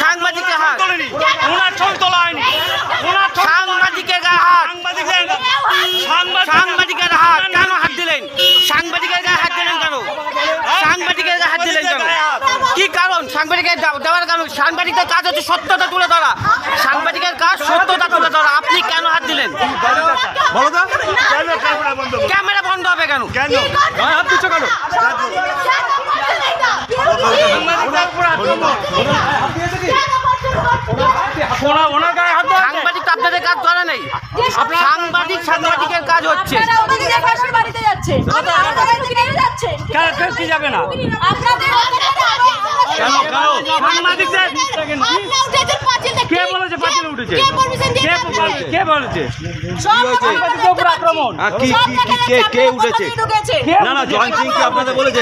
সাংবাদিকের হাত। ওনার ছবি তোলা হয়নি। ওনার সাংবাদিকের গায়ে হাত। সাংবাদিকের সাংবাদিক হাত। কেন হাত দিলেন। সাংবাদিকের গায়ে হাত দিলেন কেন? সাংবাদিকের গায়ে হাত দিলেন কেন? কি কারণ? সাংবাদিকের দেওয়ার কারণ? সাংবাদিকের কাজ হচ্ছে সত্যতা তুলে ধরা। সাংবাদিকের কাজ সত্যতা তুলে ধরা। আপনি কেন হাত দিলেন? কেন ক্যামেরা বন্ধ করো? ক্যামেরা বন্ধ হবে কেন? কেন? হাত দিচ্ছ কেন সাংবাদিকদের উপর আক্রমণ ওনা ওনার গায়ে হাত দেওয়া হচ্ছে? সাংবাদিক তো আপনাদের কাজ ধরে নেই। সাংবাদিক সাংবাদিকের কাজ হচ্ছে। কি যাবে না? কে বলেছে পাঁচিলে উঠেছে? কে কে বলেছে? কে আক্রমণ। উঠেছে? কে না না জয়েন্ট সিং কি আপনাদের বলেছে?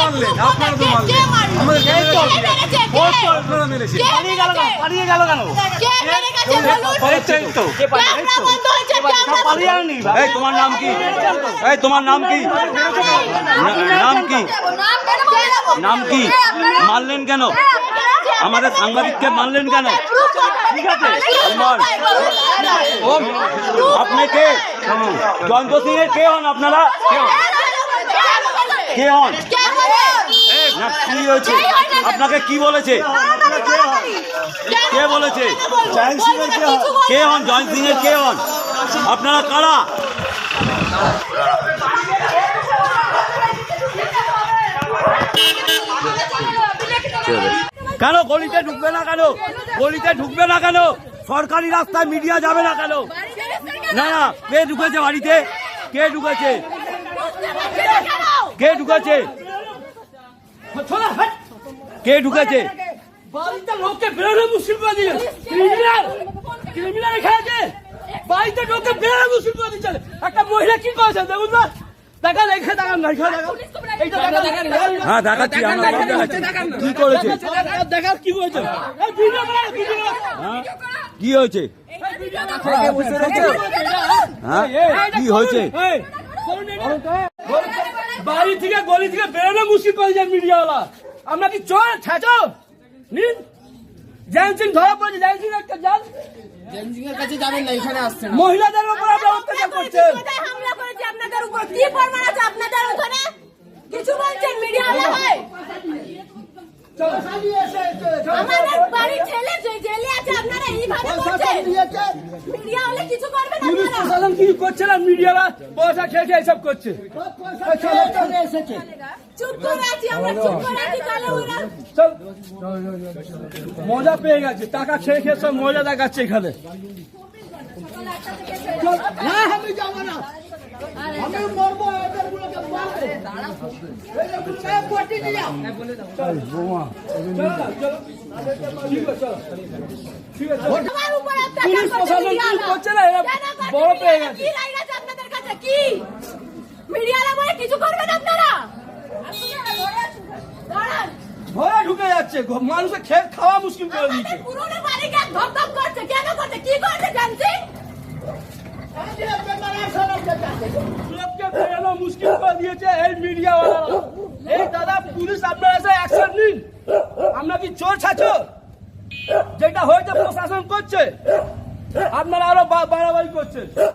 মানলেন মানলেন তোমার নাম কি এই তোমার নাম কি নাম কি নাম কি মারলেন কেন আমাদের সাংবাদিককে মারলেন কেন ঠিক আছে। আপনি কে? জয়ন্ত সিং এর কে হন আপনারা? কে হন? না কি হয়েছে? আপনাকে কি বলেছে? কে বলেছে? কে হন? জয়ন্ত সিং এর কে হন? আপনারা কারা? কেন? গলিতে ঢুকবে না কেন? গলিতে ঢুকবে না কেন? সরকারি রাস্তায় মিডিয়া যাবে না কেন? না না কে ঢুকেছে বাড়িতে? কে ঢুকেছে? কে ঢুকেছে? কে ঢুকেছে? বাড়িতে লোককে বেরোনো মুশকিল করে দিয়েছে। ক্রিমিনাল ক্রিমিনাল এখানে আছে। বাড়িতে লোককে বেরোনো মুশকিল করে দিচ্ছে একটা মহিলা কি করেছে দেখুন না। দেখান না এখানে হ্যাঁ দেখাচ্ছি আমরা দেখাচ্ছি কি করেছে? দেখান কি করেছে? ভিডিও করা ভিডিও করা হ্যাঁ? কি হয়েছে? হ্যাঁ? কি হয়েছে। বাড়ি থেকে গলি থেকে বেরোনো মুশকিল করে যায় মিডিয়াওয়ালা। আমরা কি চোর? ছাচো? নিন। জ্যান সিং ধরা পড়েছে জ্যান সিং একটা যান। মহিলাদের উপর আপনারা অত্যাচার করছেন হামলা করেছে। আপনাদের উপর কি প্রমাণ আছে? আপনাদের ওখানে কিছু বলছেন মিডিয়া আমাদের বাড়ির ছেলে যে জেলে আছে আপনারা এইভাবে করছেন? মিডিয়া হলে কিছু করবেন পুলিশ প্রশাসন কি করছে। না মিডিয়ারা পয়সা খেয়ে খেয়ে এসব করছে চুপ করে আছি আমরা চুপ করে আছি তাহলে ওরা মজা পেয়ে গেছে টাকা খেয়ে খেয়ে সব মজা দেখাচ্ছে এখানে। না, এরা কেন করছে বড় ঢুকে যাচ্ছে মানুষের খেয়ে খাওয়া মুশকিল করে করছে কেন করছে কি করছে জানছি মুশকিল করে দিয়েছে এই মিডিয়াওয়ালারা। এই দাদা, পুলিশ আপনারা এসে অ্যাকশন নিন। আমরা কি চোর ছাচো? যেটা হয়েছে প্রশাসন করছে, আপনারা আরও বাড়াবাড়ি করছেন।